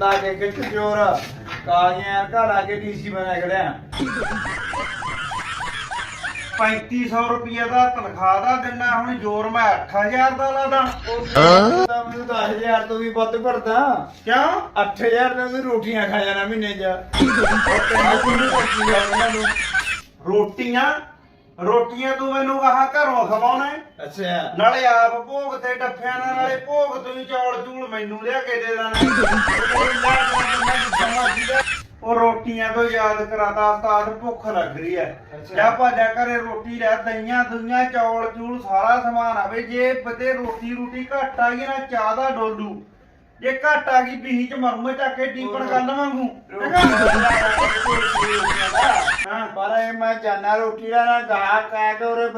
ਬੰਦਾ ਕੇ ਕਿੱਥੇ ਚੋਰ ਕਾਲੀਆਂ ਘਰ ਆ ਕੇ ਡੀਸੀ ਬਣਾ ਖੜਿਆ। 3500 ਰੁਪਏ ਦਾ ਤਨਖਾਹ ਦਾ ਦਿਨਾ ਹੁਣ ਜ਼ੋਰ ਮੈਂ 8000 ਦਾ ਲਾਦਾ। ਉਹ ਤਾਂ ਮੈਨੂੰ 10000 ਤੋਂ ਵੀ ਵੱਧ ਭਰਦਾ। ਕਿਉਂ? 8000 ਨਾਲ ਵੀ ਰੋਟੀਆਂ ਖਾ ਜਾਣਾ ਮਹੀਨੇ ਚ। ਰੋਟੀਆਂ? ਰੋਟੀਆਂ ਤੂੰ ਮੈਨੂੰ ਆਹ ਘਰੋਂ ਖਵਾਉਣਾ ਹੈ? ਅੱਛਾ ਨਾਲੇ ਆਪ ਭੋਗ ਤੇ ਡੱਫਿਆਂ ਨਾਲ ਨਾਲੇ ਭੋਗ ਤੂੰ ਚੌਲ ਚੂਲ ਮੈਨੂੰ ਲਿਆ ਕੇ ਦੇ ਦੇਣਾ ਉਹ ਰੋਟੀਆਂ ਤੋਂ ਯਾਦ ਕਰਾਤਾ ਉਸਤਾਦ ਭੁੱਖ ਲੱਗ ਰਹੀ ਹੈ ਅੱਛਾ। ਜਾ ਭਾਜਾ ਘਰੇ ਰੋਟੀ ਲੈ ਦਈਆਂ ਦੁਈਆਂ ਚੌਲ ਚੂਲ ਸਾਰਾ ਸਮਾਨ ਆਵੇ ਜੇ ਬਤੇ ਰੋਟੀ ਰੋਟੀ ਘੱਟ ਆ ਗਈ ਨਾ ਚਾਹ ਦਾ ਡੋਲੂ ਜੇ ਘੱਟ ਆ ਗਈ ਬੀਹੀ ਚ ਮਰਮੇ ਚੱਕ ਕੇ ਟੀਪਣ ਕਰ ਲਵਾਂਗੂ ਹਾਂ ਪਰ ਇਹ ਮੈਂ ਜਾਣਾ ਰੋਟੀ ਦਾ ਨਾ ਗਾ ਕਹਿ ਕੇ ਉਰੇ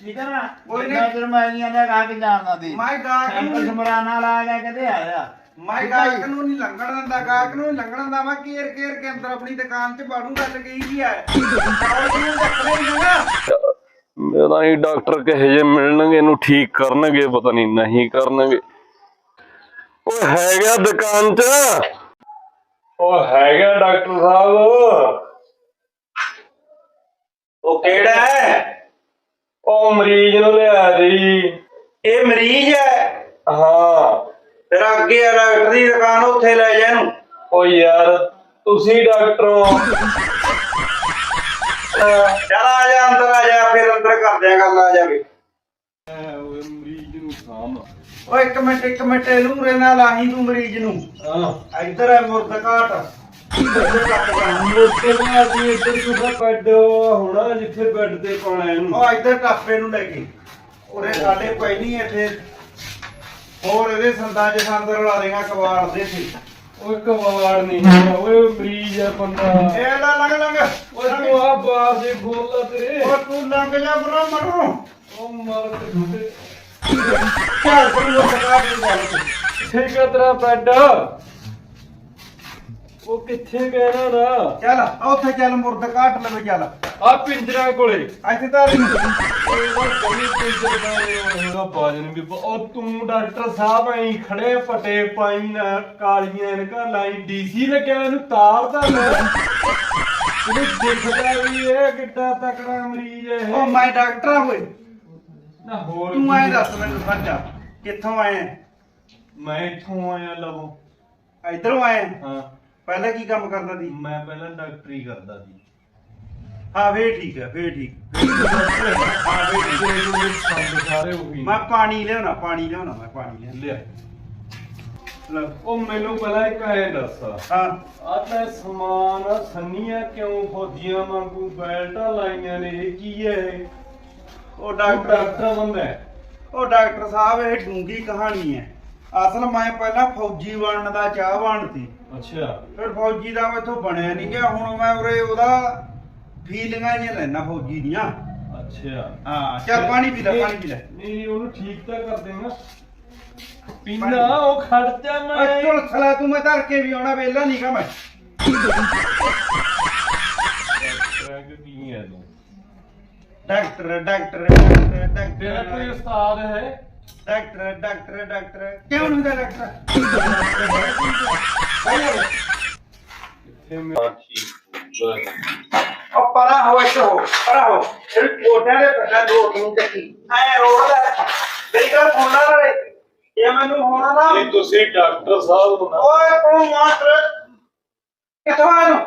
ਠੀਕ ਹੈ ਨਾ? ਕੋਈ ਨੀ। ਮੈਂ ਜਰ ਮੈਂ ਨਹੀਂ ਆਂਦਾ ਗਾ ਕੇ ਜਾਣਦਾ ਦੀ ਮੈਂ ਗਾਹਕ ਨੂੰ ਸਮਰਾਨਾ ਲਾ ਕੇ ਕਿਤੇ ਆਇਆ। ਮੈਂ ਗਾਹਕ ਨੂੰ ਨਹੀਂ ਲੰਘਣ ਦਿੰਦਾ ਗਾਹਕ ਨੂੰ ਨਹੀਂ ਲੰਘਣ ਦਿੰਦਾ। ਮੈਂ ਕੇਰ ਕੇਰ ਕੇ ਅੰਦਰ ਆਪਣੀ ਦੁਕਾਨ 'ਚ ਬਾੜੂ ਗੱਲ ਗਈ ਕੀ ਹੈ ਨਾ ਪਤਾ ਨਹੀਂ ਡਾਕਟਰ ਕਹੇ ਜੇ ਮਿਲਣਗੇ ਇਹਨੂੰ ਠੀਕ ਕਰਨਗੇ ਪਤਾ ਨਹੀਂ ਨਹੀਂ ਕਰਨਗੇ। ਉਹ ਹੈਗਾ ਦੁਕਾਨ 'ਚ। ਉਹ ਹੈਗਾ ਡਾਕਟਰ ਸਾਹਿਬ। ਉਹ ਕਿਹੜਾ ਹੈ? ਉਹ ਮਰੀਜ਼ ਨੂੰ ਲਿਆ ਜੀ। ਇਹ ਮਰੀਜ਼ ਹੈ? ਹਾਂ। ਫਿਰ ਅੱਗੇ ਆ ਡਾਕਟਰ ਦੀ ਦੁਕਾਨ ਉੱਥੇ ਲੈ ਜਾ ਇਹਨੂੰ। ਉਹ ਯਾਰ ਤੁਸੀਂ ਡਾਕਟਰ ਹੋ। ਚੱਲ ਆ ਜਾ ਅੰਦਰ ਆ ਜਾ ਫਿਰ ਅੰਦਰ ਕਰਦੇ ਆ ਗੱਲ ਆ ਜਾਵੇ ਓਏ ਨੂੰ ਇੱਕ ਮਿੰਟ ਇੱਕ ਮਿੰਟ ਇਹਨੂੰ ਉਰੇ ਨਾਲ ਲਾਹੀਂ ਤੂੰ ਮਰੀਜ਼ ਨੂੰ। ਹਾਂ। ਇੱਧਰ ਹੈ ਮੁਰਦ ਘਾਟ। ਮੋਟੇ ਬਾਅਦ ਦੀ ਇੱਧਰ ਸੁਬਾ ਬੈੱਡ ਹੋਣਾ ਜਿੱਥੇ ਬੈੱਡ ਤੇ ਪਾਣਾ ਇਹਨੂੰ। ਉਹ ਇੱਧਰ ਟਾਪੇ ਨੂੰ ਲੈ ਕੇ। ਉਰੇ ਸਾਡੇ ਪਈ ਨਹੀਂ ਇੱਥੇ। ਹੋਰ ਇਹਦੇ ਸੰਦਾਂ 'ਚ ਸੰਦ ਰਲਾ ਦੇਗਾ ਕਬਾੜ ਦੇ ਸੀ ਓਏ ਕਵਾੜ ਨਹੀਂ ਹੈਗਾ, ਓਏ ਮਰੀਜ਼ ਆ ਬੰਦਾ। ਇਹ ਲੈ ਲੰਘ ਲੰਘ। ਓਏ ਤੂੰ ਆ ਬਾਹਰ ਦੇ ਬੋਲਦਾ ਤੇਰੇ। ਉਹ ਤੂੰ ਲੰਘ ਜਾ ਬਰੋ ਮਰੂ। ਉਹ ਮਰ ਤੇ ਉਹ ਦੀ ਗੱਲ। ਠੀਕ ਹੈ ਤੇਰਾ ਬੈੱਡ ਉਹ ਕਿੱਥੇ ਗਿਆ ਨਾ ਨਾ ਚੱਲ ਆ ਉੱਥੇ ਚੱਲ ਮੁਰਦ ਘਾਟ ਲਵੇ ਚੱਲ। ਆ ਪਿੰਜਰਾ ਕੋਲੇ। ਇੱਥੇ ਤਾਂ ਓਏ ਉਹ ਕਮੀ ਪਿੰਜਰ ਦਾ ਹੈਗਾ ਬਾਜਨ ਵੀ ਬ- ਉਹ ਤੂੰ ਡਾਕਟਰ ਸਾਹਿਬ ਐਂ ਖੜੇ ਪਟੇ ਪਾਈ ਨਾ ਕਾਲੀਆਂ ਇਨਕਾ ਲਾਈ ਡੀਸੀ ਲੱਗਿਆ ਇਹਨੂੰ ਤਾਰਦਾ ਮੈਂ ਇਹਨੂੰ ਦਿਖਦਾ ਵੀ ਇਹ ਕਿੱਡਾ ਤਕੜਾ ਮਰੀਜ਼ ਹੈ। ਉਹ ਮੈਂ ਡਾਕਟਰ ਆ ਓਏ। ਨਾ ਹੋਰ ਤੂੰ ਕੀ ਐਂ ਹੈ? ਦੱਸ ਮੈਨੂੰ ਸੱਚਾ ਕਿੱਥੋਂ ਆਇਆ ਮੈਂ ਇੱਥੋਂ ਆਇਆ ਲਵੋ। ਇਧਰੋਂ ਆਇਆ ਹਾਂ। ਪਹਿਲਾਂ ਕੀ ਕੰਮ ਕਰਦਾ ਸੀ? ਮੈਂ ਪਹਿਲਾਂ ਡਾਕਟਰੀ ਕਰਦਾ ਸੀ। ਹਾਂ ਫੇਰ ਠੀਕ ਹੈ ਫੇਰ ਠੀਕ। ਹਾਂ ਬਈ ਸੰਦ ਸਾਰੇ ਉਹੀ ਮੈਂ ਪਾਣੀ ਲਿਆਉਣਾ ਪਾਣੀ ਲਿਆਉਣਾ ਮੈਂ ਪਾਣੀ ਲਿਆ ਲਿਆ। ਲਓ। ਉਹ ਮੈਨੂੰ ਪਹਿਲਾਂ ਇੱਕ ਐਂ ਦੱਸ। ਹਾਂ। ਆ ਤਾਂ ਸਮਾਨ ਸੰਨੀਆਂ ਕਿਉਂ ਫੌਜੀਆਂ ਵਾਂਗੂ ਬੈਲਟਾਂ ਲਾਈਆਂ ਨੇ? ਇਹ ਕੀ ਹੈ ਉਹ ਡਾਕਟਰ ਡਾਕਟਰ ਬੰਦਾ ਹੈ। ਉਹ ਡਾਕਟਰ ਸਾਹਿਬ ਇਹ ਡੂੰਗੀ ਕਹਾਣੀ ਹੈ। ਅਸਲ ਮੈਂ ਪਹਿਲਾਂ ਫੌਜੀ ਬਣਨ ਦਾ ਚਾਹਵਾਨ ਸੀ ਅੱਛਾ। ਫਿਰ ਫੌਜੀ ਦਾ ਮੈਥੋਂ ਬਣਿਆ ਨਹੀਂ ਗਿਆ। ਹੁਣ ਮੈਂ ਉਰੇ ਉਹਦਾ ਫੀਲਿੰਗਾਂ ਜਿਹੀਆਂ ਲੈਣਾ ਫੌਜੀ ਦੀਆਂ। ਅੱਛਾ। ਹਾਂ ਚੱਲ ਪਾਣੀ ਪੀ ਲੈ ਪਾਣੀ ਪੀ ਲੈ। ਨਹੀਂ ਉਹਨੂੰ ਠੀਕ ਤਾਂ ਕਰ ਦੇਗਾ ਪੀਣਾ ਉਹ ਖਰਚਾ ਮੈਂ। ਓਏ ਝੁਲਸਲਾ ਤੂੰ ਮੈਂ ਧਰ ਕੇ ਵੀ ਆਉਣਾ ਵੇਲਾ ਨਹੀਂ ਕਾ ਮੈਂ। ਕਿ ਕੀ ਹੈ ਤੂੰ? ਡਾਕਟਰ ਡਾਕਟਰ ਡਾਕਟਰ ਤੇਰਾ ਕੋਈ ਉਸਤਾਦ ਹੈ? Doctor doctor doctor. ਕਿਉਂ ਨਹੀਂ ਡਾਕਟਰ? ਕਿੱਥੇ ਮੇਰਾ ਠੀਕ ਉਹ ਪਰਾ ਹੋ ਇੱਥੇ ਹੋ ਪਰਾ ਹੋ। ਇਹ ਕੋਟਿਆਂ ਦੇ ਪੱਟਾ ਦੋ ਤਿੰਨ ਚੱਕੀ। ਐ ਰੋਡ ਦਾ ਮੇਰੀ ਗੱਲ ਸੁਣ ਲੈ ਰੇ ਇਹ ਮੈਨੂੰ ਹੋਣਾ ਨਾ ਇਹ ਤੁਸੀਂ ਡਾਕਟਰ ਸਾਹਿਬ ਹੋ ਨਾ ਓਏ ਤੂੰ ਮਾਸਟਰ। ਕਿੱਥੋਂ ਆਇਆ ਨੂੰ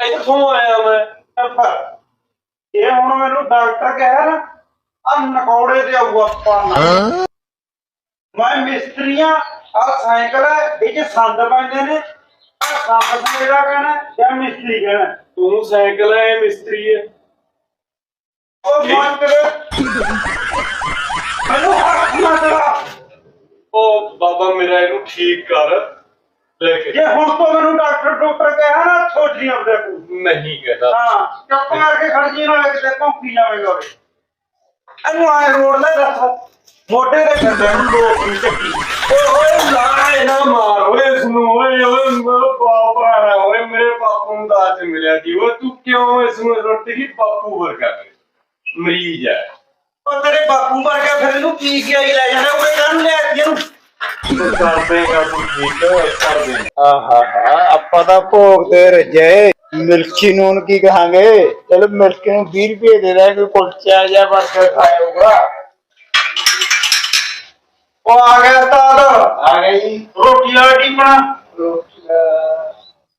ਇੱਥੋਂ ਆਇਆ ਮੈਂ। ਅੱਛਾ। ਇਹ ਹੁਣ ਮੈਨੂੰ ਡਾਕਟਰ ਕਹਿਆ ਨਾ ਆ ਨਕੌੜੇ ਤੇ ਆਊਗਾ ਪਾਣਾ ਮੈਂ ਮਿਸਤਰੀਆਂ ਆ ਸਾਈਕਲ ਹੈ ਇਹ ਚ ਸੰਦ ਪੈਂਦੇ ਨੇ। ਆ ਸੰਦ ਮੇਰਾ ਕਹਿਣਾ ਜਾਂ ਮਿਸਤਰੀ ਕਹਿਣਾ ਤੂੰ ਸਾਈਕਲ ਹੈ ਮਿਸਤਰੀ ਹੈ। ਉਹ ਮੈਨੂੰ ਹੱਥ ਨਾ ਦੇਵਾ ਉਹ ਬਾਬਾ ਮੇਰਾ ਇਹਨੂੰ ਠੀਕ ਕਰ। ਲੈ ਕੇ। ਜੇ ਹੁਣ ਤੋਂ ਮੈਨੂੰ ਡਾਕਟਰ ਡਾਕਟਰ ਕਹਿਆ ਨਾ ਛੋਟੀ ਆਪਦੇ ਕੋ ਨਹੀਂ ਕਹਦਾ। ਹਾਂ ਚੁੱਪ ਕਰਕੇ ਖੜ ਜੀ ਨਾਲੇ ਕਿਤੇ ਭੌਂਕੀ ਜਾਵੇਗਾ ਉਹਦੇ ਇਹਨੂੰ ਆਏ ਰੋਡ ਲੈ ਦੱਸ। ਮੋਢੇ ਦੇ ਕੰਡੇ ਨੂੰ ਲੋਕ ਨਹੀਂ ਚੱਕੀ? ਓਏ ਓਏ ਨਾ ਮਾਰ। ਓਏ ਇਸ ਨੂੰ ਓਏ ਓਏ ਮੇਰਾ ਬਾਪਾ ਹੈ ਓਏ ਮੇਰੇ ਬਾਪੂ ਨੂੰ ਦਾਤ ਮਿਲਿਆ ਸੀ ਓਏ ਤੂੰ ਕਿਉਂ ਇਸ ਨੂੰ ਰੋਟੀ ਦੀ ਬਾਪੂ ਵਰਗਾ? ਮਰੀਜ਼ ਹੈ। ਉਹ ਤੇਰੇ ਬਾਪੂ ਵਰਗਾ ਫਿਰ ਇਹਨੂੰ ਕੇ ਆਈ ਲੈ ਜਾਣਾ। ਉਹਦੇ ਕੰਨ ਲੈ ਕੇ ਇਹਨੂੰ। ਕਰ ਦੇਗਾ ਤੂੰ ਠੀਕ ਕਰ ਦੇ ਆਹਾ ਆਪਾਂ ਤਾਂ ਭੋਗ ਤੇ ਰਜੇ। ਮਿਲਕੀ ਨੂਨ ਕੀ ਕਹਾਂਗੇ? ਚਲੋ ਮਿਲਕੀ ਨੂੰ 20 ਰੁਪਏ ਦੇ ਦੇ ਕੋਈ ਕੁਲਚਾ ਜਾਂ ਬਰਗਰ ਖਾਏਗਾ। ਉਹ ਆ ਗਿਆ ਉਸਤਾਦ। ਆ ਗਈ ਰੋਟੀ ਵਾਲਾ ਕੀ ਬਣਾ?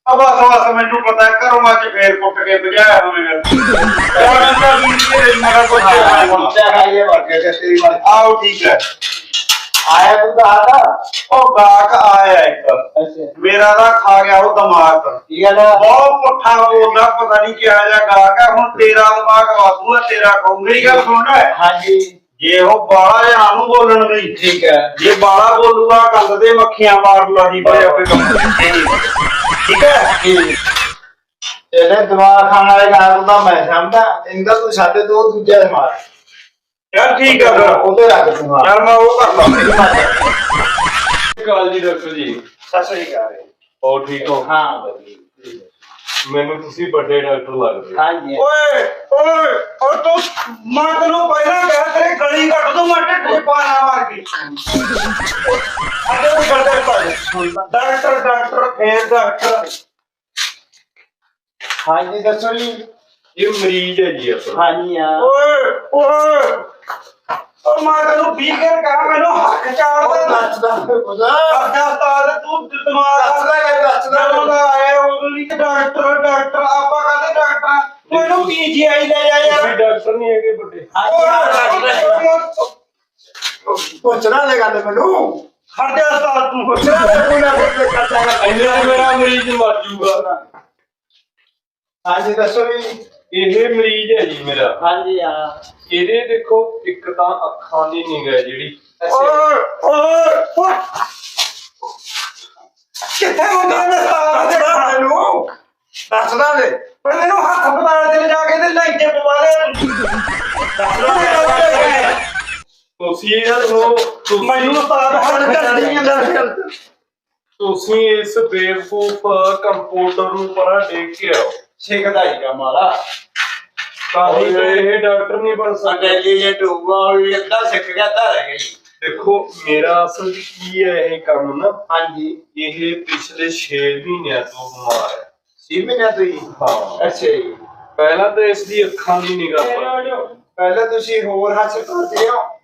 ਆ ਬਸ ਬਸ ਮੈਨੂੰ ਪਤਾ ਹੈ, ਘਰੋਂ ਅੱਜ ਫੇਰ ਕੁੱਟ ਕੇ ਭਜਾਇਆ ਹੋਵੇਗਾ ਜਾਣਾ ਤਾਂ ਵੀ ਇਹ ਮੇਰਾ ਕੁਝ ਕੁਲਚਾ ਖਾਈਏ ਬਰਗਰ ਤੇ ਤੇਰੀ ਮਰਜ਼ੀ ਆਓ ਠੀਕ ਹੈ। ਆਇਆ ਤੂੰ ਆਦਾ ਉਹ ਗਾਹਕ ਆਇਆ ਇੱਕ। ਮੇਰਾ ਤਾਂ ਖਾ ਗਿਆ ਉਹ ਦਿਮਾਗ। ਕੀ ਗੱਲ ਆ? ਬਹੁਤ ਪੁੱਠਾ ਬੋਲਦਾ ਪਤਾ ਨਹੀਂ ਕਿਹਾ ਜਾ ਗਾਹਕ ਹੈ ਹੁਣ ਤੇਰਾ ਦਿਮਾਗ ਵਾਧੂ ਹੈ ਤੇਰਾ ਕਹੂੰ ਮੇਰੀ ਗੱਲ ਸੁਣ ਲੈ। ਹਾਂਜੀ। ਜੇ ਉਹ ਬਾਲਾ ਜਾਂ ਨੂੰ ਬੋਲਣ ਦੀ ਠੀਕ ਹੈ ਜੇ ਬਾਲਾ ਬੋਲੂਗਾ ਕੰਦ ਦੇ ਮੱਖੀਆਂ ਮਾਰ ਲਾਹੀ ਪਏ ਆਪੇ ਕੰਮ। ਠੀਕ ਹੈ ਇਹਨੇ ਦਿਮਾਗ ਖਾਣ ਵਾਲੇ ਗਾਹਕ ਦਾ ਮੈਂ ਸਮਝਦਾ। ਇੰਦਾ ਤੂੰ ਸਾਡੇ ਤੋਂ ਦੂਜਾ ਸਮਾਰ ਯਾਰ ਠੀਕ ਹੈ ਫਿਰ। ਉਹਦੇ ਰੱਖ ਹਾਂ। ਯਾਰ ਮੈਂ ਉਹ ਕਰ ਲਾਂ। ਕਾਲ ਜੀ ਡਾਕਟਰ ਜੀ। ਸਤਿ ਸ੍ਰੀ ਅਕਾਲ ਹੋਰ ਠੀਕ ਹੋ? ਹਾਂ ਮੈਨੂੰ ਤੁਸੀਂ ਵੱਡੇ ਡਾਕਟਰ ਲੱਗਦੇ ਹੋ। ਹਾਂਜੀ। ਓਏ ਓਏ ਓ ਤੂੰ ਮੈਂ ਤੈਨੂੰ ਪਹਿਲਾਂ ਕਿਹਾ ਤੇਰੇ ਗਲੀ ਕੱਟ ਦੂੰ ਮੈਂ ਢਿੱਡੇ ਪਾਣਾ ਮਾਰ ਕੇ। ਅੱਗੇ ਵੀ ਕਰਦੇ ਪੜ ਡਾਕਟਰ ਡਾਕਟਰ ਫੇਰ ਡਾਕਟਰ। ਹਾਂਜੀ ਦੱਸੋ ਜੀ। ਇਹ ਮਰੀਜ਼ ਹੈ ਜੀ ਆਪਣਾ। ਹਾਂਜੀ ਆ ਓਏ ਓਏ। ਓ ਮੈਂ ਤੈਨੂੰ ਵੀਗਰ ਕਹਾ ਮੈਨੂੰ ਹੱਕ ਚਾੜਦਾ ਦੱਸਦਾ ਖੁਦਾ ਅੱਛਾ ਉਸਤਾਦ ਤੂੰ ਦਿਮਾਗ ਦੱਸਦਾ ਹੈ, ਦੱਸਦਾ। ਜਦੋਂ ਦਾ ਆਇਆ ਉਦੋਂ ਨਹੀਂ ਕਿ ਡਾਕਟਰ ਡਾਕਟਰ ਆਪਾਂ ਕਹਿੰਦੇ ਡਾਕਟਰ। ਤੂੰ ਇਹਨੂੰ ਪੀਜੀਆਈ ਲੈ ਜਾ ਯਾਰ? ਤੁਸੀਂ ਡਾਕਟਰ ਨਹੀਂ ਹੈਗੇ ਵੱਡੇ। ਪੁੱਛਣਾ ਲੈ ਗੱਲ ਮੈਨੂੰ। ਖੜ ਜਾ ਉਸਤਾਦ ਤੂੰ ਪੁੱਛਣਾ ਕੋਈ ਨਾ ਕੋਈ ਕਰਦਾ ਹੈ ਇੰਨੇ ਮੇਰਾ ਮਰੀਜ਼ ਮਰ ਜਾਊਗਾ ਹਾਂਜੀ ਦੱਸੋ ਜੀ ਇਹ ਮਰੀਜ਼ ਹੈ ਜੀ ਮੇਰਾ। ਹਾਂਜੀ ਆ ਇਹਦੇ ਦੇਖੋ ਇੱਕ ਤਾਂ ਅੱਖਾਂ ਦੀ ਨਿਗਾਹ ਜਿਹੜੀ। ਓਏ ਓਏ ਓਏ। ਕਿੱਥੇ ਹੁੰਦੇ ਨੇ ਸਾਹ ਦੇ ਮੈਨੂੰ ਦੱਸਦਾ। ਲੈ ਪਰ ਮੈਨੂੰ ਹਸਪਤਾਲ ਚ ਜਾ ਕੇ ਤੇ ਲਾਈਟੇ ਪਵਾ ਲੈ ਤੁਸੀਂ ਤੁਸੀਂ- ਮੈਨੂੰ ਹੱਥ ਇਸ ਬੇਵਕੂਫ ਕੰਪਿਊਟਰ ਨੂੰ ਪਰਾਂ ਦੇਖ ਕੇ ਆਓ। ਸਿੱਖਦਾ ਹੀ ਕਮਾਲਾ ਤਾਂ ਹੀ ਤਾਂ ਇਹ ਡਾਕਟਰ ਨਹੀਂ ਬਣ ਸਕਦਾ। ਜੇ ਟੂਬਾ ਹੋਈ ਅੱਧਾ ਸਿੱਖ ਗਿਆ ਤਾਂ ਰਹਿ ਗਈ ਦੇਖੋ ਮੇਰਾ ਅਸਲ 'ਚ ਕੀ ਹੈ ਇਹ ਕੰਮ ਨਾ? ਹਾਂਜੀ। ਇਹ ਪਿਛਲੇ 6 ਮਹੀਨਿਆਂ ਤੋਂ ਬਿਮਾਰ ਹੈ। ਸੀ ਮਹੀਨੇ ਤੋਂ ਹੀ? ਹਾਂ। ਅੱਛਾ ਜੀ। ਪਹਿਲਾਂ ਤਾਂ ਇਸ ਦੀ ਅੱਖਾਂ ਦੀ ਨਿਗਾਹ ਪਰ ਪਹਿਲਾਂ ਤੁਸੀਂ ਹੋਰ ਹਸਪਤਾਲ ਤੇ ਹੋ।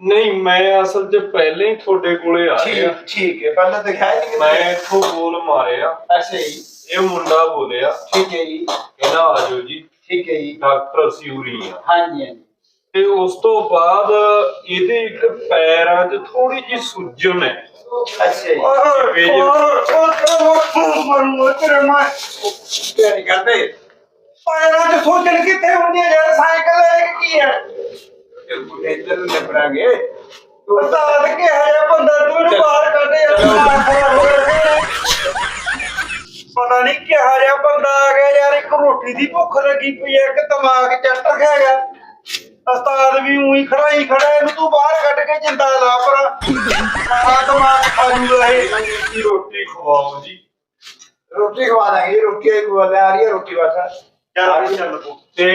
ਨਹੀਂ ਮੈਂ ਅਸਲ 'ਚ ਪਹਿਲਾਂ ਹੀ ਤੁਹਾਡੇ ਕੋਲੇ ਆ ਗਿਆ ਠੀਕ ਠੀਕ ਹੈ ਪਹਿਲਾਂ ਦਿਖਾਇਆ ਨਹੀਂ ਮੈਂ ਇੱਥੋਂ ਬੋਲ ਮਾਰਿਆ ਅੱਛਾ ਜੀ ਇਹ ਮੁੰਡਾ ਬੋਲਿਆ ਠੀਕ ਹੈ ਜੀ ਕਹਿੰਦਾ ਆ ਜਾਓ ਜੀ ਠੀਕ ਹੈ ਜੀ ਡਾਕਟਰ ਆ ਹਾਂਜੀ ਹਾਂਜੀ ਤੇ ਉਸ ਤੋਂ ਬਾਅਦ ਇਹਦੇ ਇੱਕ ਪੈਰਾਂ 'ਚ ਥੋੜੀ ਜਿਹੀ ਸੁੱਜਣ ਹੈ ਅੱਛਾ ਜੀ ਨਹੀਂ ਕਰਦੇ ਪੈਰਾਂ ਚ ਸੋਚਣ ਕਿੱਥੇ ਹੁੰਦੀ ਹੈ ਯਾਰ ਸਾਈਕਲ ਹੈ ਹੈ ਇੱਧਰ ਨੂੰ ਨਿਪੜਾਂਗੇ ਉਸਤਾਦ ਕਿਹਾ ਜਿਹਾ ਬੰਦਾ ਤੂੰ ਇਹਨੂੰ ਬਾਹਰ ਕੱਢ ਯਾਰ ਹੋ। ਪਤਾ ਨਹੀਂ ਕਿਹਾ ਜਿਹਾ ਬੰਦਾ ਆ ਗਿਆ ਯਾਰ ਇੱਕ ਰੋਟੀ ਦੀ ਭੁੱਖ ਲੱਗੀ ਪਈ ਹੈ ਇੱਕ ਦਿਮਾਗ ਚੱਟ ਗਿਆ ਗਿਆ ਉਸਤਾਦ ਵੀ ਉਹੀ ਖੜਾ ਹੀ ਖੜਾ ਇਹਨੂੰ ਤੂੰ ਬਾਹਰ ਕੱਢ ਕੇ ਜਿੰਦਾ ਲਾ ਪਰ ਆ ਦਿਮਾਗ ਖਾ ਜੂਗਾ ਇਹ। ਕੀ ਰੋਟੀ ਖਵਾਓ ਜੀ। ਰੋਟੀ ਖਵਾ ਦਾਂਗੇ ਰੋਟੀ ਇੱਕ ਵਾਰ ਆ ਰਹੀ ਹੈ ਰੋਟੀ ਵਾਸਾ ਚੱਲ ਚੱਲ ਤੂੰ ਤੇ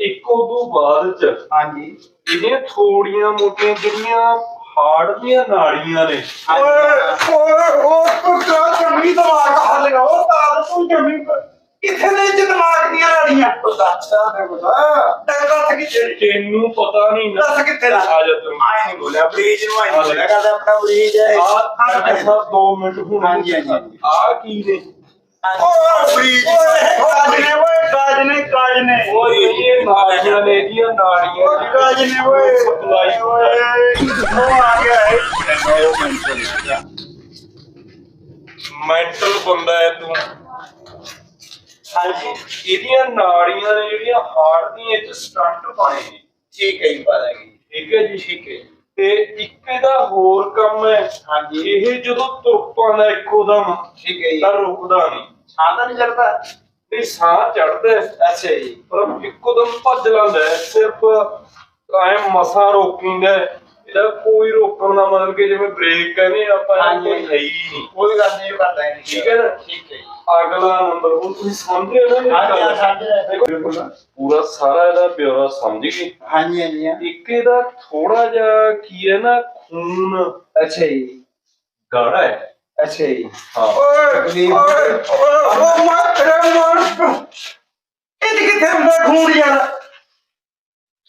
ਇੱਕ ਉਦੋਂ ਬਾਅਦ 'ਚ ਹਾਂਜੀ। ਇਹਦੀਆਂ ਥੋੜੀਆਂ ਮੋਟੀਆਂ ਜਿਹੜੀਆਂ ਹਾਰਟ ਦੀਆਂ ਨਾੜੀਆਂ ਨੇ। ਓਏ ਓਏ ਓਏ ਤੂੰ ਕਿਆ ਜਮੀ ਦਿਮਾਗ ਹੱਲ ਗਿਆ ਉਹ ਤਾਲ ਤੂੰ ਜਮੀ ਕਿੱਥੇ ਨੇ ਚ ਦਿਮਾਗ ਦੀਆਂ ਉਹ ਦੱਸਦਾ ਮੈਂ ਬਤਾ ਦੱਸ ਕਿੱਥੇ ਤੈਨੂੰ ਪਤਾ ਨਹੀਂ ਨਾ ਦੱਸ ਕਿੱਥੇ ਆ ਜਾ ਤੂੰ। ਆਏ ਨਹੀਂ ਬੋਲਿਆ ਬਰੀਜ ਨੂੰ ਆਏ ਨਹੀਂ ਬੋਲਿਆ। ਕਰਦਾ ਆਪਣਾ ਬਰੀਜ ਹੈ। ਆ ਐਸਾ 2 ਮਿੰਟ ਹੁਣ ਹਾਂਜੀ, ਹਾਂਜੀ। ਆ ਕੀ ਨੇ? ਓਏ ਬਰੀਜ ਓਏ ਕਾਜ ਨੇ ਓਏ ਕਾਜ ਨੇ ਕਾਜ ਨੇ ਉਹ ਇਹ ਨਾੜੀਆਂ ਨੇ ਇਹਦੀਆਂ ਨਾੜੀਆਂ ਓਏ ਕਾਜ ਨੇ ਓਏ ਸਪਲਾਈ ਓਏ ਉਹ ਆ ਗਿਆ ਹੈ ਮੈਂਟਲ ਬੰਦਾ ਹੈ ਤੂੰ। ਹਾਂਜੀ। ਇਹਦੀਆਂ ਨਾੜੀਆਂ ਨੇ ਜਿਹੜੀਆਂ ਹਾਰਟ ਦੀਆਂ ਚ ਸਟੰਟ ਪਾਏ ਨੇ। ਠੀਕ ਹੈ ਜੀ ਪਤਾ ਕੀ ਠੀਕ ਹੈ ਜੀ? ਠੀਕ ਹੈ ਤੇ ਇੱਕ ਇਹਦਾ ਹੋਰ ਕੰਮ ਹੈ। ਹਾਂਜੀ। ਇਹ ਜਦੋਂ ਤੁਰ ਪਾਉਂਦਾ ਇੱਕੋ ਦਮ ਠੀਕ ਹੈ ਜੀ। ਤਾਂ ਰੁਕਦਾ ਨਹੀਂ। ਸਾਦਾ ਨਹੀਂ ਚੜਦਾ ਤੇ ਸਾਹ ਚੜਦਾ ਹੈ। ਅੱਛਾ ਜੀ। ਪਰ ਇੱਕੋ ਦਮ ਭੱਜ ਲੈਂਦਾ ਹੈ। ਸਿਰਫ ਐ ਮਸਾ ਰੋਕਿੰਦਾ ਹੈ। ਇਹਦਾ ਕੋਈ ਰੋਕਣ ਦਾ ਮਤਲਬ ਕਿ ਜਿਵੇਂ ਬ੍ਰੇਕ ਕਹਿੰਦੇ ਆਪਾਂ। ਕੋਈ ਹੈ ਹੀ ਨਹੀਂ। ਕੋਈ ਗੱਲ ਨਹੀਂ ਲੈਣੀ ਠੀਕ ਹੈ ਨਾ? ਠੀਕ ਹੈ ਅਗਲਾ ਨੰਬਰ ਉਹ ਤੁਸੀਂ ਸਮਝੇ ਨਾ ਮੇਰੀ ਹਾਂਜੀ ਗੱਲ? ਸਾਡੇ ਬਿਲਕੁਲ ਪੂਰਾ ਸਾਰਾ ਇਹਦਾ ਬਿਉਰਾ ਸਮਝ ਗਏ। ਹਾਂਜੀ ਹਾਂਜੀ ਹਾਂ। ਇੱਕ ਇਹਦਾ ਥੋੜਾ ਜਿਹਾ ਕੀ ਹੈ ਨਾ ਖੂਨ। ਅੱਛਾ ਜੀ। ਗਾੜਾ ਹੈ। ਅੱਛਾ ਜੀ। ਹਾਂ। ਓਏ ਓਏ ਓਏ ਉਹ ਮਾਰੇ। ਇਹ ਕਿੱਥੇ ਹੁੰਦਾ ਖੂਨ ਯਾਰ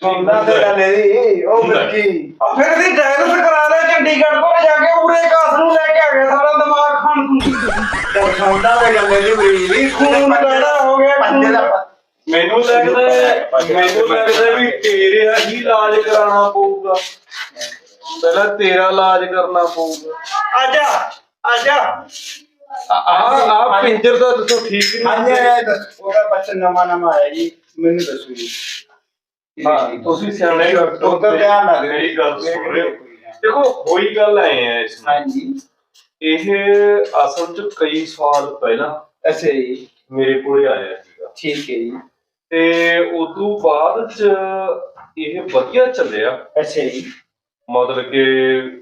ਸੁਣਦਾ ਤੇ ਗੱਲ ਇਹਦੀ ਉਹ ਮਿਲਕੀ ਉਹ ਫਿਰ ਦੀ ਡਾਇਲਸ ਕਰਾ ਲੈ ਚੰਡੀਗੜ੍ਹ ਤੋਂ ਜਾ ਕੇ ਉਰੇ ਕਾਸ ਨੂੰ ਲੈ ਕੇ ਆ ਗਿਆ ਸਾਰਾ ਦਿਮਾਗ ਖਾਣ ਸੁਣਦਾ ਤੇ ਗੱਲ ਇਹਦੀ ਬਰੀ ਵੀ ਖੂਨ ਗਾੜਾ ਹੋ ਗਿਆ ਪੰਜੇ ਦਾ। ਮੈਨੂੰ ਲੱਗਦਾ ਮੈਨੂੰ ਲੱਗਦਾ ਵੀ ਤੇਰੇ ਹੀ ਇਲਾਜ ਕਰਾਉਣਾ ਪਊਗਾ। ਪਹਿਲਾਂ ਤੇਰਾ ਇਲਾਜ ਕਰਨਾ ਪਊਗਾ। ਆਜਾ ਆਜਾ ਆ ਆ ਪਿੰਜਰ ਦਾ ਦੱਸੋ ਠੀਕ ਨਹੀਂ ਹਾਂਜੀ ਇਹ ਦੱਸ- ਉਹਦਾ ਬੱਚਾ ਨਵਾਂ ਨਵਾਂ ਆਇਆ ਜੀ ਮੈਨੂੰ ਦੱਸੋ ਜੀ। ਹਾਂ ਤੁਸੀਂ ਸਿਆਣੇ ਡਾਕਟਰ ਧਿਆਨ ਨਾਲ ਦਿਓ। ਮੇਰੀ ਗੱਲ ਸੁਣ ਰਹੇ ਹੋ। ਦੇਖੋ ਹੋਈ ਗੱਲ ਐ ਹੈ ਇਸ ਨਾਲ। ਹਾਂਜੀ। ਇਹ ਅਸਲ ਚ ਕਈ ਸਾਲ ਪਹਿਲਾਂ ਅੱਛਾ ਜੀ। ਮੇਰੇ ਕੋਲੇ ਆਇਆ ਸੀਗਾ। ਠੀਕ ਹੈ ਜੀ। ਤੇ ਉਦੋਂ ਬਾਅਦ ਚ ਇਹ ਵਧੀਆ ਚੱਲਿਆ। ਅੱਛਾ ਜੀ। ਮਤਲਬ ਕਿ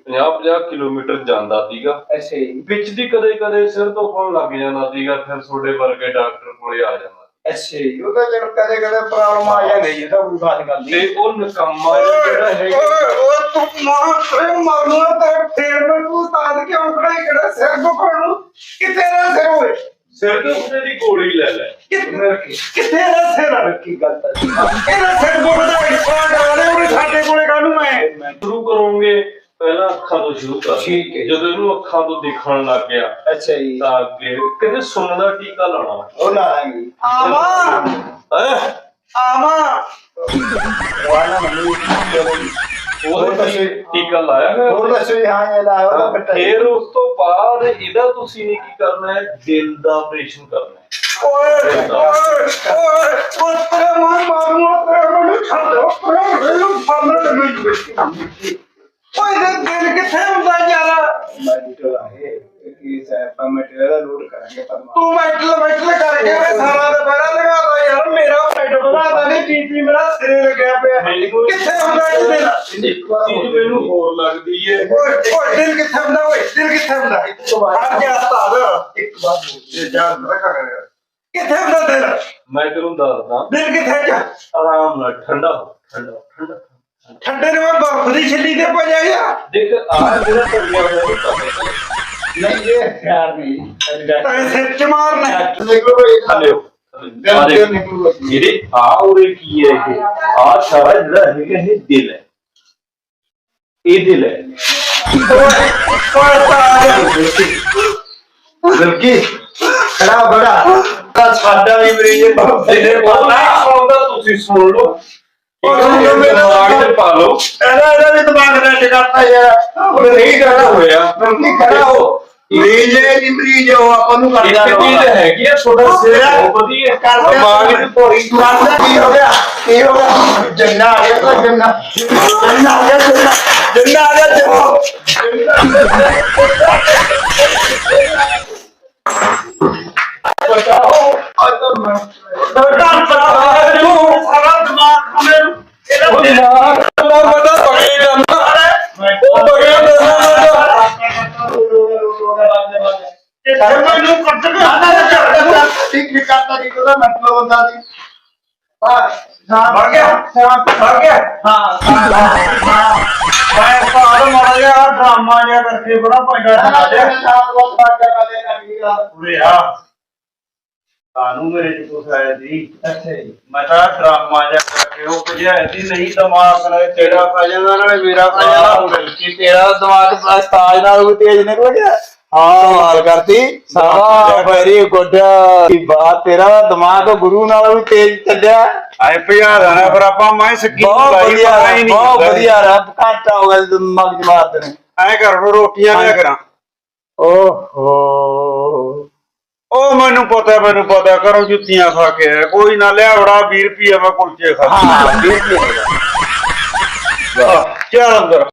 50-50 ਕਿਲੋਮੀਟਰ ਜਾਂਦਾ ਸੀਗਾ। ਅੱਛਾ ਜੀ। ਵਿੱਚ ਦੀ ਕਦੇ ਕਦੇ ਸਿਰ ਤੋਂ ਫੋਨ ਲੱਗ ਜਾਂਦਾ ਸੀਗਾ ਫਿਰ ਤੁਹਾਡੇ ਵਰਗੇ ਡਾਕਟਰ ਕੋਲੇ ਆ ਜਾਂਦਾ। ਅੱਛਾ ਜੀ ਉਹਦਾ ਜਦੋਂ ਕਦੇ ਕਦੇ ਪ੍ਰੋਬਲਮ ਆ ਜਾਂਦੀ ਜੀ ਤਾਂ ਕੋਈ ਖਾਸ ਗੱਲ ਤੇ ਉਹ ਨਕਮਾ ਜਿਹੜਾ ਓਏ ਓਏ ਤੂੰ ਮਾਰ ਤੇ ਮਾਰਨਾ ਤੇ ਫੇਰ ਮੈਂ ਤੂੰ ਤਾਦ ਕਿਉਂ ਖੜਾ ਕਿਹੜਾ ਸਿਰ ਦੁਖਣ ਨੂੰ? ਕਿੱਥੇ ਦਾ ਸਿਰ ਓਏ ਸਿਰ ਦੇ ਉੱਤੇ ਦੀ ਗੋਲੀ ਲੈ ਲੈ। ਕਿੱਥੇ ਦਾ ਸਿਰ ਕੀ ਗੱਲ ਤਾਂ। ਇਹਦਾ ਸਿਰ ਦੁਖਦਾ ਐਕਸਪਰਟ ਵਾਲੇ ਉਹਨੇ ਸਾਡੇ ਕੋਲੇ ਕਾਹਨੂੰ ਮੈਂ ਸ਼ੁਰੂ ਕਰੋਗੇ ਪਹਿਲਾਂ ਅੱਖਾਂ ਤੋਂ ਸ਼ੁਰੂ ਕਰ। ਠੀਕ ਹੈ। ਜਦੋਂ ਇਹਨੂੰ ਅੱਖਾਂ ਤੋਂ ਦਿਖਣ ਲੱਗ ਗਿਆ ਅੱਛਾ ਜੀ। ਤਾਂ ਅੱਗੇ ਕਹਿੰਦੇ ਸੁਣਨ ਦਾ ਟੀਕਾ ਲਾਉਣਾ? ਉਹ ਲਾਂਗੀ। ਆਵਾਂ। ਹੈ? ਆਵਾਂ। ਵਾਲਾ ਮੈਨੂੰ ਉਹ ਜੀ। ਟੀਕਾ ਲਾਇਆ ਹੋਰ ਦੱਸੋ ਜੀ ਹਾਂ ਇਹ ਲਾਇਆ ਉਹਦਾ ਬੱਟਾ ਜੀ। ਫਿਰ ਉਸ ਤੋਂ ਬਾਅਦ ਇਹਦਾ ਤੁਸੀਂ ਨੇ ਕੀ ਕਰਨਾ ਹੈ ਦਿਲ ਦਾ ਆਪਰੇਸ਼ਨ ਕਰਨਾ ਹੈ ਓਏ ਓਏ ਓਏ ਉਹ ਤੇਰੇ ਮਾਰ ਮਾਰੂਗਾ ਤੇਰੇ ਮੈਨੂੰ ਛੱਡ ਦੋ ਮੈਨੂੰ ਫੜਨ ਮੈਨੂੰ ਓਏ ਇਹ ਦਿਲ ਕਿੱਥੇ ਹੁੰਦਾ ਯਾਰ ਮੈਂ ਡਿਟੇਲ ਹੈ ਕੀ ਸੈਪਾ ਮਟੀਰੀਅਲ ਲੋਡ ਕਰਾਂਗੇ ਪਰਮਾ ਤੂੰ ਮੈਟਲ ਮੈਟਲ ਕਰਕੇ ਮੈਂ ਸਾਰਾ ਦਾ ਬੜਾ ਲਗਾਦਾ ਯਾਰ ਮੇਰਾ ਫੈਟ ਵਧਾਦਾ ਨਹੀਂ ਬੀਪੀ ਮੇਰਾ ਸਿਰੇ ਲੱਗਿਆ ਪਿਆ। ਮੈਨੂੰ- ਕਿੱਥੇ ਹੁੰਦਾ ਇਹ ਦਿਲ ਇੱਕ ਚੀਜ਼ ਮੈਨੂੰ ਹੋਰ। ਲੱਗਦੀ ਹੈ ਓਏ ਓਏ ਦਿਲ ਕਿੱਥੇ ਹੁੰਦਾ ਓਏ ਦਿਲ ਕਿੱਥੇ ਹੁੰਦਾ? ਹਟ ਗਿਆ ਉਸਤਾਦ। ਇੱਕ ਬਾਤ ਬੋਲ ਇਹ ਜਾਨ ਰੱਖਾ ਕਰ ਕਿੱਥੇ ਹੁੰਦਾ ਦਿਲ? ਮੈਂ ਤੈਨੂੰ ਦੱਸਦਾ। ਦਿਲ ਕਿੱਥੇ ਜਾ ਆਰਾਮ ਨਾਲ ਠੰਡਾ ਹੋ ਠੰਡਾ ਠੰਡਾ ਠੰਡੇ ਨੇ ਮੈਂ ਬਰਫ ਦੀ ਛੱਲੀ ਤੇ ਪਜਿਆ ਯਾਰ ਦੇਖ ਆ ਜਿਹੜਾ ਚੱਲਿਆ ਹੋਇਆ ਨਹੀਂ ਇਹ ਖਿਆਲ ਨਹੀਂ। ਤੈਂ ਸਿਰ ਚ ਮਾਰਨਾ। ਨਿਕਲੋ ਇਹ ਥੱਲੇ ਹੋ ਆ ਦੇਖ। ਜਿਹੜੇ ਆ ਉਰੇ ਕੀ ਹੈ ਇਹ? ਆ ਸਾਰਾ ਜਿਹੜਾ ਹੈਗਾ ਇਹ ਦਿਲ ਹੈ। ਇਹ ਦਿਲ ਹੈ। ਬਲਕਿ ਖੜਾ ਬੜਾ। ਕਾ ਸਾਡਾ ਵੀ ਮਰੀਜ਼ ਇਹਨੇ ਬੋਲਣਾ। ਸੁਣਦਾ ਤੁਸੀਂ ਸੁਣ ਲਓ। ਮੇਰਾ ਦਿਮਾਗ 'ਚ ਪਾ ਲਓ। ਇਹਦਾ ਇਹਦਾ ਦਿਮਾਗ ਦਾ ਟਿਕਾਤਾ ਯਾਰ। ਉਹ ਨਹੀਂ ਕਰਨਾ ਹੋਇਆ। ਬਲਕਿ ਖੜਾ ਹੋ। ਹੈ ਜੀ ਮਰੀਜ਼ ਹੋ ਆਪਾਂ ਨੂੰ ਕਰਦਾ ਚੀਜ਼ ਹੈਗੀ ਆ ਤੁਹਾਡਾ ਸਿਰ ਬਹੁਤ ਵਧੀਆ ਦਿਮਾਗ 'ਚ ਪੋਰੀ ਕਰਦਾ ਕੀ ਹੋ ਗਿਆ? ਕੀ ਹੋ ਗਿਆ? ਜੰਨਾ ਆ ਗਿਆ ਤਾਂ ਜੰਨਾ। ਜੰਨਾ ਆ ਗਿਆ ਜੰਨਾ। ਜੰਨਾ ਆ ਗਿਆ ਜੰਨਾ। ਬਤਾਓ ਅੱਜ ਮੈਂ ਡਾਕਟਰ ਸਾਹਿਬ ਨੂੰ। ਸਾਰਾ ਦਿਮਾਗ ਮੇਰੇ। ਇਹਦਾ ਕੇ ਠੀਕ ਠੀਕ ਕਰਤਾ ਜੀ ਉਹਦਾ ਮਤਲਬ ਹੁੰਦਾ ਸੀ ਹਾਂ ਮਰ ਗਿਆ? ਮਰ ਗਿਆ? ਹਾਂ ਮੈਂ ਪਾੜ ਮਰ ਗਿਆ ਡਰਾਮਾ ਜਿਹਾ ਕਰਕੇ ਬੜਾ ਪੈਂਦਾ ਉਰੇ ਆ। ਕਾਨੂੰ ਮੇਰੇ ਚ ਕੁਛ ਆਇਆ ਸੀ। ਮੈਂ ਤਾਂ ਡਰਾਮਾ ਜਿਹਾ ਕਰਕੇ ਉਹ ਭਜਿਆ ਸੀ ਨਹੀਂ ਦਿਮਾਗ ਨਾਲ ਤੇਰਾ ਖਾ ਜਾਂਦਾ ਨਾਲੇ ਮੇਰਾ ਖਾ ਜਾਂਦਾ ਕੀ ਤੇਰਾ ਦਿਮਾਗ ਸਾਜ ਨਾਲ ਵੀ ਤੇਜ਼ ਨਿਕਲ ਗਿਆ। ਹਾਲ ਕਰਤੀ। ਸਾਰਾ ਵੈਰੀ ਗੁੱਡ। ਕੀ ਬਾਤ ਤੇਰਾ ਦਿਮਾਗ ਗੁਰੂ ਨਾਲ ਵੀ ਤੇਜ਼ ਚੱਲਿਆ। ਆਏ ਭਜਾ ਦੇਣਾ ਫਿਰ ਆਪਾਂ ਮੈਂ ਸੱਕੀ ਬਹੁਤ ਵਧੀਆ ਬਹੁਤ। ਵਧੀਆ ਰੱਬ ਘੰਟਾ ਹੋ ਗਿਆ ਦਿਮਾਗ ਮਾਰਦੇ ਨੇ ਐਂ ਕਰ ਰੋਟੀਆਂ ਲਿਆ ਕਰਾਂ। ਓਹੋ। ਉਹ ਮੈਨੂੰ ਪਤਾ ਮੈਨੂੰ ਪਤਾ ਕਰੋ ਜੁੱਤੀਆਂ ਖਾ ਕੇ। ਕੋਈ ਨਾ ਲਿਆ ਬੜਾ 20 ਰੁਪਏ ਮੈਂ ਕੁਲਚੇ ਖਾ ਹਾਂ ਬਿਲਕੁਲ ਚੱਲ ਅੰਦਰ।